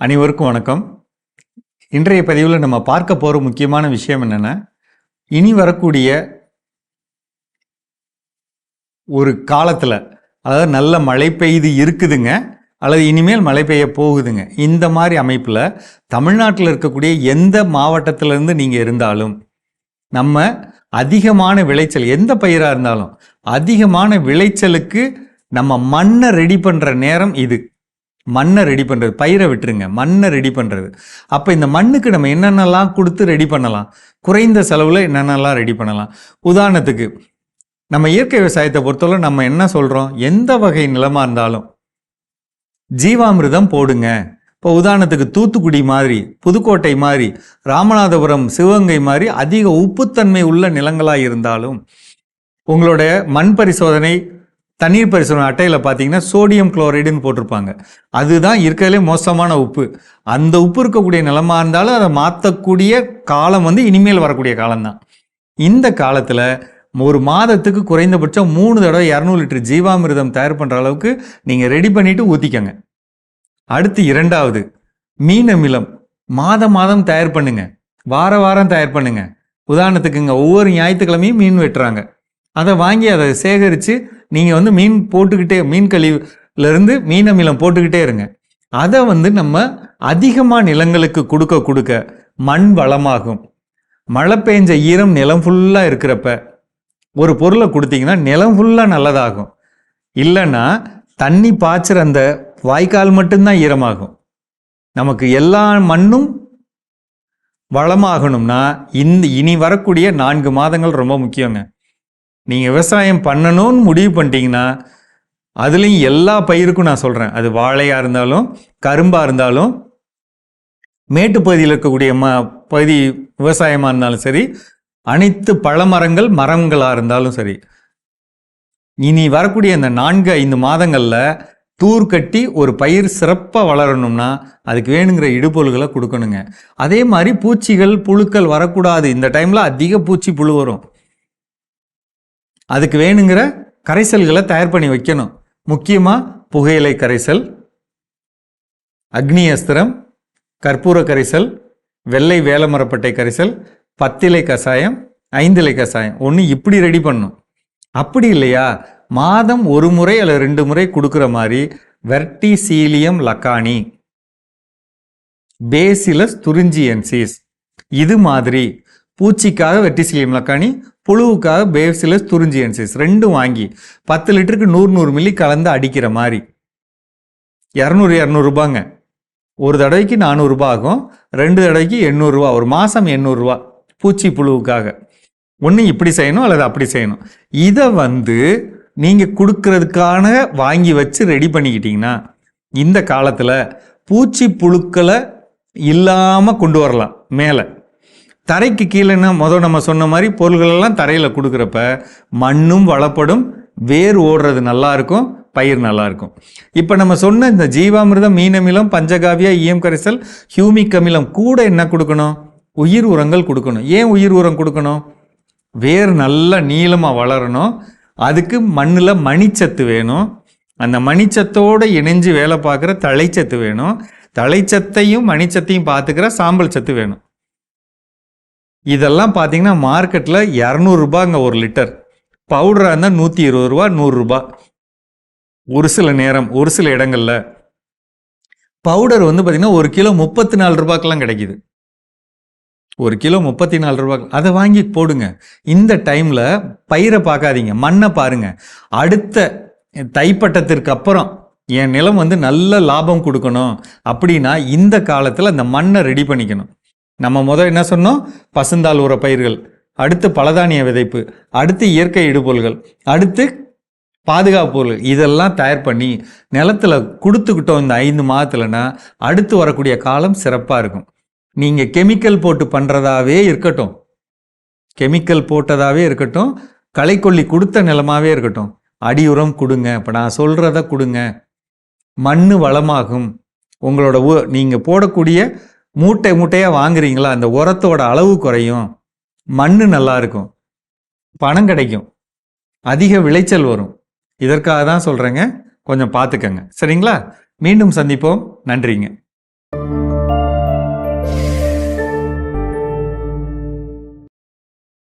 அனைவருக்கும் வணக்கம். இன்றைய பதிவில் நம்ம பார்க்க போகிற முக்கியமான விஷயம் என்னென்னா இனி வரக்கூடிய ஒரு காலத்தில் அதாவது நல்ல மழை பெய்து இருக்குதுங்க அல்லது இனிமேல் மழை பெய்ய போகுதுங்க இந்த மாதிரி அமைப்பில் தமிழ்நாட்டில் இருக்கக்கூடிய எந்த மாவட்டத்திலேருந்து நீங்கள் இருந்தாலும் நம்ம அதிகமான விளைச்சல் எந்த பயிராக இருந்தாலும் அதிகமான விளைச்சலுக்கு நம்ம மண்ணை ரெடி பண்ணுற நேரம் இது. மண்ணை ரெடி பண்ணுறது பயிரை விட்டுருங்க மண்ணை ரெடி பண்ணுறது அப்போ இந்த மண்ணுக்கு நம்ம என்னென்னலாம் கொடுத்து ரெடி பண்ணலாம்? குறைந்த செலவில் என்னென்னலாம் ரெடி பண்ணலாம்? உதாரணத்துக்கு நம்ம இயற்கை விவசாயத்தை பொறுத்தவரை நம்ம என்ன சொல்கிறோம் எந்த வகை நிலமாக இருந்தாலும் ஜீவாமிர்தம் போடுங்க. இப்போ உதாரணத்துக்கு தூத்துக்குடி மாதிரி புதுக்கோட்டை மாதிரி ராமநாதபுரம் சிவகங்கை மாதிரி அதிக உப்புத்தன்மை உள்ள நிலங்களாக இருந்தாலும் உங்களோட மண் பரிசோதனை தண்ணீர் பரிசோதனை அட்டையில் பார்த்தீங்கன்னா சோடியம் குளோரைடுன்னு போட்டிருப்பாங்க. அதுதான் இருக்கிறதுலே மோசமான உப்பு. அந்த உப்பு இருக்கக்கூடிய நிலமாக இருந்தாலும் அதை மாற்றக்கூடிய காலம் வந்து இனிமேல் வரக்கூடிய காலம்தான். இந்த காலத்தில் ஒரு மாதத்துக்கு குறைந்தபட்சம் மூணு தடவை இரநூறு லிட்டர் ஜீவாமிர்தம் தயார் பண்ணுற அளவுக்கு நீங்கள் ரெடி பண்ணிவிட்டு ஊற்றிக்கங்க அடுத்து இரண்டாவது மீன் அமிலம். மாதம் மாதம் தயார் பண்ணுங்க. வார வாரம் தயார் பண்ணுங்க. உதாரணத்துக்குங்க ஒவ்வொரு ஞாயிற்றுக்கிழமையும் மீன் வெட்டுறாங்க. அதை வாங்கி அதை சேகரித்து நீங்கள் வந்து மீன் போட்டுக்கிட்டே மீன் கழிவுலேருந்து மீன் அமிலம் போட்டுக்கிட்டே இருங்க. அதை வந்து நம்ம அதிகமாக நிலங்களுக்கு கொடுக்க கொடுக்க மண் வளமாகும். மழை பெஞ்ச ஈரம் நிலம் ஃபுல்லாக இருக்கிறப்ப ஒரு பொருளை கொடுத்தீங்கன்னா நிலம் ஃபுல்லாக நல்லதாகும். இல்லைன்னா தண்ணி பாய்ச்சுற அந்த வாய்க்கால் மட்டும்தான் ஈரமாகும். நமக்கு எல்லா மண்ணும் வளமாகணும்னா இந்த இனி வரக்கூடிய நான்கு மாதங்கள் ரொம்ப முக்கியங்க. நீங்கள் விவசாயம் பண்ணணும்னு முடிவு பண்ணிட்டீங்கன்னா அதுலேயும் எல்லா பயிருக்கும் நான் சொல்கிறேன் அது வாழையாக இருந்தாலும் கரும்பாக இருந்தாலும் மேட்டுப்பகுதியில் இருக்கக்கூடிய ம பகுதி விவசாயமாக இருந்தாலும் சரி அனைத்து பழமரங்கள் மரங்களாக இருந்தாலும் சரி இனி வரக்கூடிய இந்த நான்கு ஐந்து மாதங்களில் தூர் கட்டி ஒரு பயிர் சிறப்பாக வளரணும்னா அதுக்கு வேணுங்கிற இடுபொருள்களை கொடுக்கணுங்க. அதே மாதிரி பூச்சிகள் புழுக்கள் வரக்கூடாது. இந்த டைமில் அதிக பூச்சி புழு வரும். அதுக்கு வேணுங்கிற கரைசல்களை தயார் பண்ணி வைக்கணும். முக்கியமாக புகையிலை கரைசல் அக்னி அஸ்திரம் கற்பூர கரைசல் வெள்ளை வேலமரப்பட்டை கரைசல் பத்திலை கஷாயம் ஐந்திலை கஷாயம். ஒன்று இப்படி ரெடி பண்ணும் அப்படி இல்லையா? மாதம் ஒரு முறை அல்லது ரெண்டு முறை கொடுக்குற மாதிரி வெர்டிசீலியம் லக்கானி. பேசிலஸ் துரிஞ்சியன்சிஸ் இது மாதிரி பூச்சிக்காக வெர்டிசீலியம் லக்கானி புழுவுக்காக பேசிலஸ் துரிஞ்சியன்சிஸ் ரெண்டும் வாங்கி பத்து லிட்டருக்கு நூறு நூறு மில்லி கலந்து அடிக்கிற மாதிரி. இரநூறு இரநூறுபாங்க ஒரு தடவைக்கு நானூறுரூபா ஆகும். ரெண்டு தடவைக்கு எண்ணூறுரூவா ஒரு மாதம் எண்ணூறுரூவா பூச்சி புழுவுக்காக. ஒன்று இப்படி செய்யணும் அல்லது அப்படி செய்யணும். இதை வந்து நீங்கள் கொடுக்கறதுக்கான வாங்கி வச்சு ரெடி பண்ணிக்கிட்டீங்கன்னா இந்த காலத்தில் பூச்சி புழுக்களை இல்லாமல் கொண்டு வரலாம். மேலே. தரைக்கு கீழேன்னா முதல் நம்ம சொன்ன மாதிரி பொருள்களெல்லாம் தரையில் கொடுக்குறப்ப மண்ணும் வளப்படும் வேர் ஓடுறது நல்லா இருக்கும் பயிர் நல்லாயிருக்கும் இப்போ நம்ம சொன்ன இந்த ஜீவாமிர்தம் மீனமிலம் பஞ்சகாவியா ஈயம் கரைசல் ஹியூமிக் அமிலம் கூட என்ன கொடுக்கணும்? உயிர் உரங்கள் கொடுக்கணும். ஏன் உயிர் உரம் கொடுக்கணும்? வேர் நல்லா நீளமாக வளரணும். அதுக்கு மண்ணில் மணிச்சத்து வேணும். அந்த மணிச்சத்தோடு இணைஞ்சு வேலை பார்க்குற தழைச்சத்து வேணும். தழைச்சத்தையும் மணிச்சத்தையும் பார்த்துக்கிற சாம்பல் சத்து வேணும். இதெல்லாம் பார்த்தீங்கன்னா மார்க்கெட்டில் இரநூறுபாங்க ஒரு லிட்டர் பவுடராக இருந்தால் நூற்றி இருபது ரூபா நூறுரூபா ஒரு சில நேரம் ஒரு சில இடங்களில். பவுடர் வந்து பார்த்திங்கன்னா ஒரு கிலோ முப்பத்தி நாலு ரூபாய்க்கெலாம் கிடைக்கிது. ஒரு கிலோ முப்பத்தி நாலு ரூபா. அதை வாங்கி போடுங்க. இந்த டைமில் பயிரை பார்க்காதீங்க. மண்ணை பாருங்க. அடுத்த தைப்பட்டத்திற்கு அப்புறம் என் நிலம் வந்து நல்ல லாபம் கொடுக்கணும். அப்படின்னா இந்த காலத்தில் அந்த மண்ணை ரெடி பண்ணிக்கணும். நம்ம முதல் என்ன சொன்னோம்? பசுந்தாள் உர பயிர்கள். அடுத்து பலதானிய விதைப்பு. அடுத்து இயற்கை இடுபொருள்கள். அடுத்து பாதுகாப்பு இதெல்லாம் தயார் பண்ணி நிலத்தில் கொடுத்துக்கிட்டோம் இந்த ஐந்து மாதத்துலனா அடுத்து வரக்கூடிய காலம் சிறப்பாக இருக்கும். நீங்கள் கெமிக்கல் போட்டு பண்ணுறதாவே இருக்கட்டும். கெமிக்கல் போட்டதாகவே இருக்கட்டும். களைக்கொல்லி கொடுத்த நிலமாகவே இருக்கட்டும். அடி உரம் கொடுங்க. இப்போ நான் சொல்கிறத கொடுங்க. மண் வளமாகும். உங்களோட நீங்கள் போடக்கூடிய மூட்டை மூட்டையாக வாங்குறீங்களா? அந்த உரத்தோட அளவு குறையும். மண் நல்லா இருக்கும். பணம் கிடைக்கும். அதிக விளைச்சல் வரும். இதற்காக தான் சொல்கிறேங்க கொஞ்சம் பார்த்துக்கங்க. சரிங்களா? மீண்டும் சந்திப்போம். நன்றிங்க.